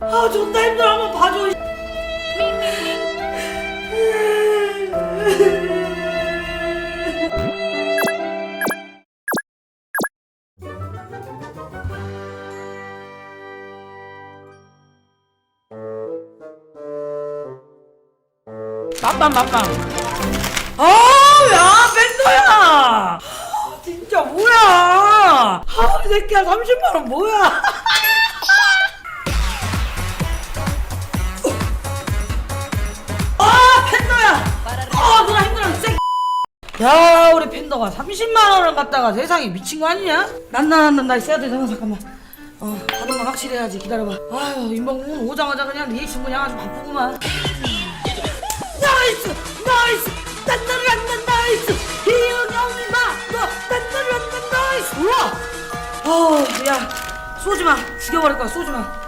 아 존나 힘들어. 한번 봐줘. 이 빰빰 빰빰 아야 밴더야! 아, 진짜 뭐야? 아이 새끼야 30만원 뭐야 팬더야! 아 누나 힘들어 쎄. 야 우리 팬더가 30만 원을 갖다가 세상에 미친 거 아니냐? 난난난나 있어야 돼. 잠깐 잠깐만. 어 하는 건 확실히 해야지. 기다려봐. 아유 인방공은 오자마자 그냥 리액션 그냥 아주 바쁘구만. 나이스 나이스. 안난 나이스. 희영이 마너 딴나를 안난 나이스. 우와! 어야 쏘지마. 죽여버릴 거야. 쏘지마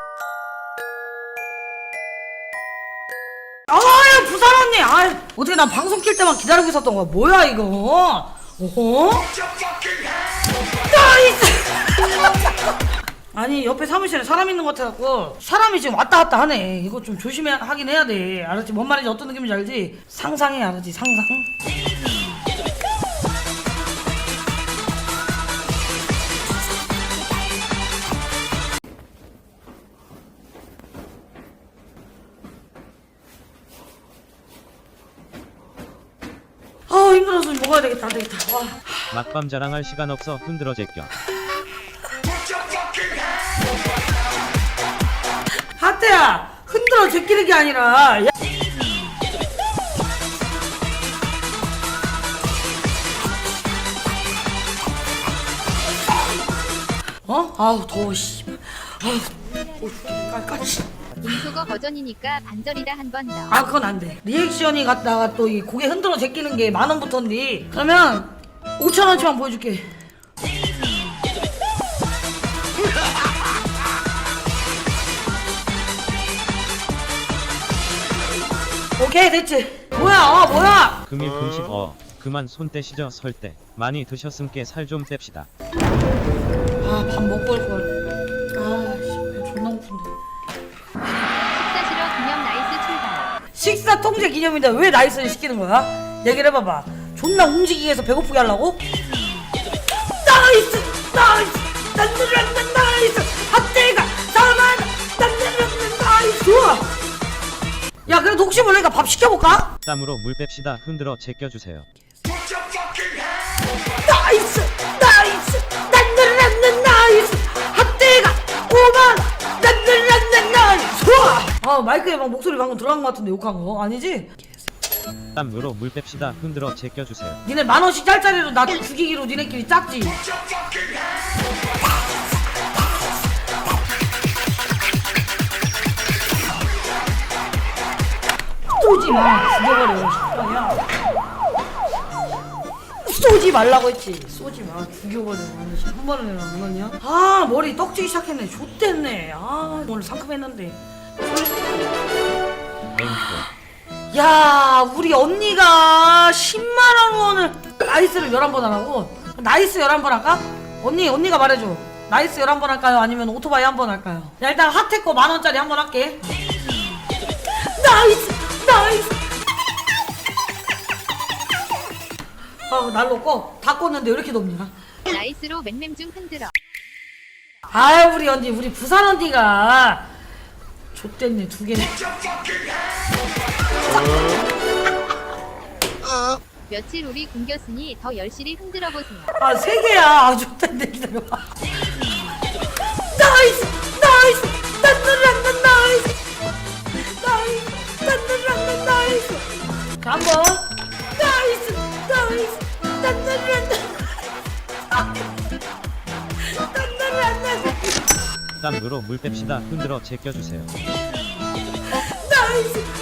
부산 언니. 아 어떻게 난 방송 킬 때만 기다리고 있었던 거야? 뭐야 이거? 나이스 아니 옆에 사무실에 사람 있는 것 같아갖고 사람이 지금 왔다 갔다 하네. 이거 좀 조심해 하긴 해야 돼. 알았지? 뭔 말인지 어떤 느낌인지 알지? 상상해 알았지? 상상 먹어야 되겠다 안 되겠다 와 막밤 자랑할 시간 없어 흔들어 제껴. 하트야 흔들어 제끼는 게 아니라 야. 어? 아우 더워 씨 아우 더워 깔깔이 음소거 버전이니까 반절이다 한 번 더. 아 그건 안 돼 리액션이 갔다가 또 이 고개 흔들어 제끼는 게 만 원부터인데 그러면 5천 원치만 보여줄게 오케이 됐지 뭐야 아 뭐야 금일 금식 어. 그만 손 떼시죠 설 때. 많이 드셨음께 살좀 뺍시다. 아 밥 먹고 올걸 식사 통제 기념인데 왜 나이스를 시키는 거야? 얘기를 해봐봐. 존나 움직이게 해서 배고프게 하려고? 나이스! 나이스! 난들었는 나이스! 합대가 사만! 난들었는 나이스! 야 그래도 혹시 모르니까 밥 시켜볼까? 땀으로 물 뺍시다 흔들어 제껴 주세요. 나이스! 나이스! 막 목소리 방금 들어간 것 같은데 욕한 거 아니지? 땀으로 물 뺍시다 흔들어 제껴 주세요. 니네 만 원씩 짤짜리로 나 죽이기로 니네끼리 짝지. 쏘지 마, 죽여버려. 씨발이야. 쏘지 말라고 했지. 쏘지 마, 죽여버려. 아니, 한 번은 안 맞냐? 아, 머리 떡지기 시작했네. 좆됐네. 아, 오늘 상큼했는데. 야, 우리 언니가 10만원 원을 나이스를 11번 하라고? 나이스 11번 할까? 언니, 언니가 말해줘. 나이스 11번 할까요? 아니면 오토바이 한 번 할까요? 야, 일단 핫테코 만원짜리 한 번 할게. 나이스! 나이스! 아, 날로 꺼. 다 껐는데 왜 이렇게 덥냐? 나이스로 맹맹 중 흔들어. 아유, 우리 언니, 우리 부산 언니가. 좆됐네, 두 개네. 며칠 우리 굶겼으니 더 열심히 흔들어 보세요. 아, 세 개야. 아, 좋다는데 기다려봐. 나이스! 나이스! 딴딴딴딴 나이스! 나이스! 딴딴딴딴 나이스! 자, 한 번. 나이스! 나이스! 딴딴딴딴 딴딴딴딴 땀으로 물 뺍시다 흔들어 제껴 주세요. 나이스!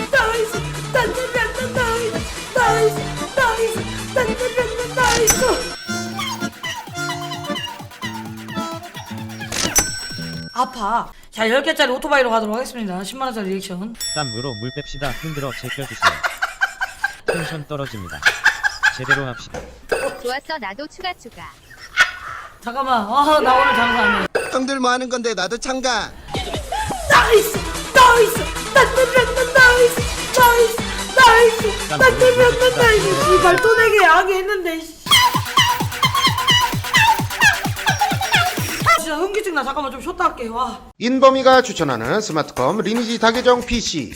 아파. 자 10개짜리 오토바이로 가도록 하겠습니다. 10만원짜리 리액션. 땀으로 물 뺍시다. 힘들어 제껴주세요. 텐션 떨어집니다. 제대로 합시다. 좋았어 나도 추가 추가. 잠깐만. 아 나 오늘 장사 안해. 형들 뭐 하는 건데 나도 참가. 나와있어 나와있어 단절면도 나와있어 나와있어 이스! 나 때문에 안 된다 이거 씨발 또 내게 하게 했는데 씨. 진짜 현기증 나 잠깐만 좀 쉬었다 할게 와 인범이가 추천하는 스마트컴 리니지 다계정 PC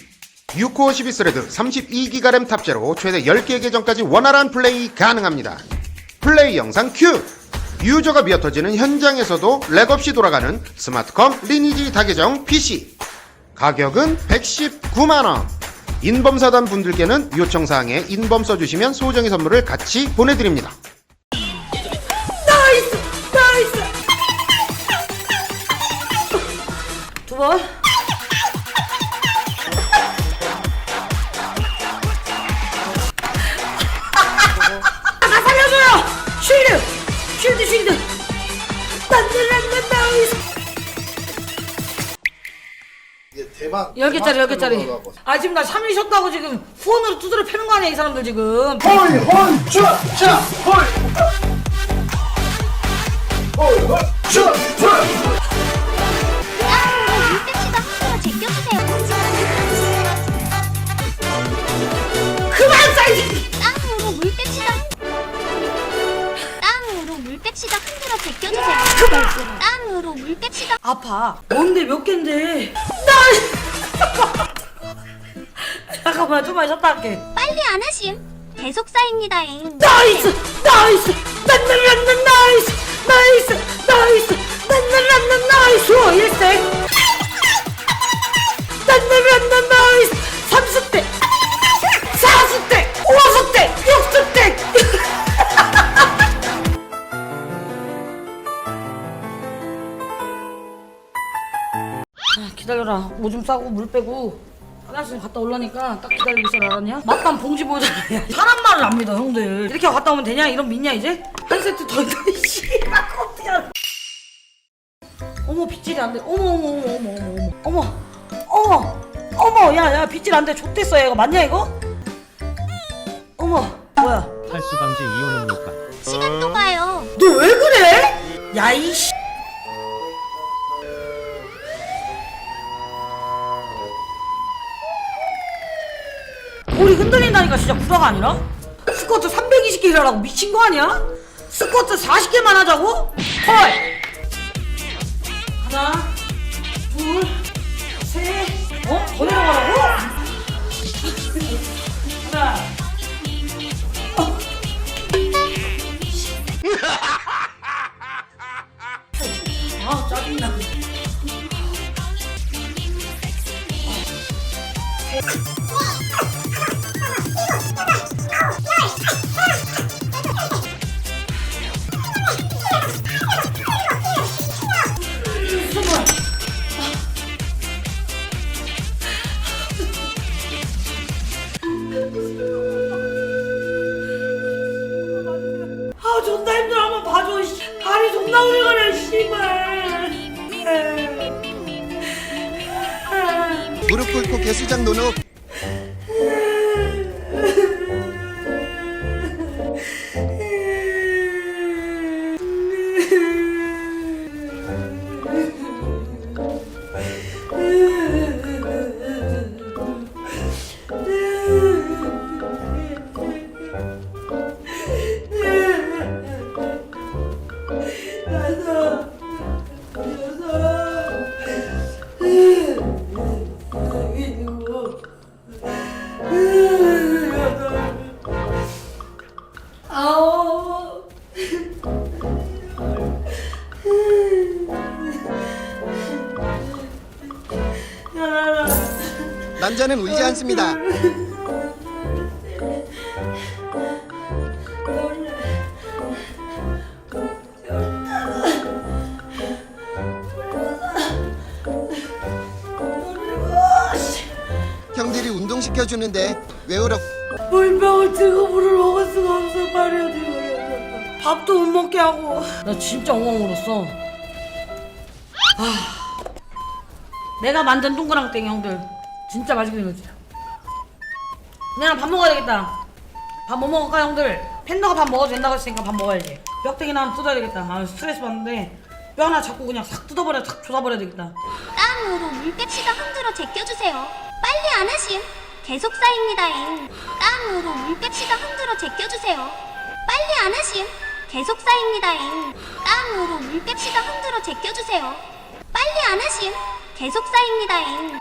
6코어 12스레드 32기가 램 탑재로 최대 10개 계정까지 원활한 플레이 가능합니다. 플레이 영상 큐! 유저가 미어터지는 현장에서도 렉 없이 돌아가는 스마트컴 리니지 다계정 PC 가격은 119만원 인범사단 분들께는 요청사항에 인범 써주시면 소정의 선물을 같이 보내드립니다. 나이스! 나이스! 두번. 나 살려줘요! 쉴드! 쉴드 쉴드. 딴딴딴딴 나이스 대박. 10개짜리 대박 10개짜리 들어가고. 아 지금 나 3일 쉬었다고 지금 후원으로 두드려 패는 거 아니야 이 사람들 지금 홀, 홀, 쭈, 쭈, 홀. 아파. 뭔데 몇 갠데? 나. 잠깐만 좀만 쉬었다 할게. 빨리 안 하심. 계속 쌓입니다잉. 나이스, 나이스, 난난난난 나이스, 나이스, 나이스, 난난난난 나이스. 일생. 난난난난 나이스. 오줌 싸고 물 빼고 화장실 갔다 올라니까 딱 기다리고 있어라 알았냐? 맞단 봉지 보여줘. 사람 말을 안 믿어 형들. 이렇게 갔다 오면 되냐? 이런 믿냐 이제? 한 세트 더 있다. 그거 어떻게 알아? 어머 빗질이 안 돼. 어머 어머 어머 어머 어머 어머 어머 어머 야야 빗질 안 돼. 좆됐어 이거 맞냐 이거? 어머 뭐야? 탈수 방지 이온음 효과. 시간도 가요. 너 왜 그래? 야 이씨. 볼이 흔들린다니까 진짜 구라가 아니라? 스쿼트 320개 일하라고 미친 거 아니야? 스쿼트 40개만 하자고? 헐! 하나, 둘, 씨. 다리 존나 오래 가네 씨발 무릎 꿇고 개수장 노노 남자는 울지 않습니다. 형들이 운동시켜 주는데 왜 울어? 물병을 뜨거운 물을 먹을 수가 없어. 말이야 지금 밥도 못 먹게 하고. 나 진짜 엉엉 울었어. 아. 내가 만든 동그랑땡 형들 진짜 맛있게 생겼지 그냥 밥 먹어야 되겠다 밥 뭐 먹을까 형들 팬더가 밥 먹어도 된다고 했으니까 밥 먹어야지 뼈대기나 하나 뜯어야 되겠다 아 스트레스 받는데 뼈 하나 잡고 그냥 싹 뜯어버려 싹 조사버려야 되겠다 땅으로 물때치다 흔들어 제껴주세요. 빨리 안 하심. 계속 쌓입니다잉. 땅으로 물 뺍시다 흔들어 제껴주세요. 빨리 안 하심. 계속 쌓입니다잉. 땅으로 물 뺍시다 흔들어 제껴주세요. 빨리 안 하심. 계속 쌓입니다잉.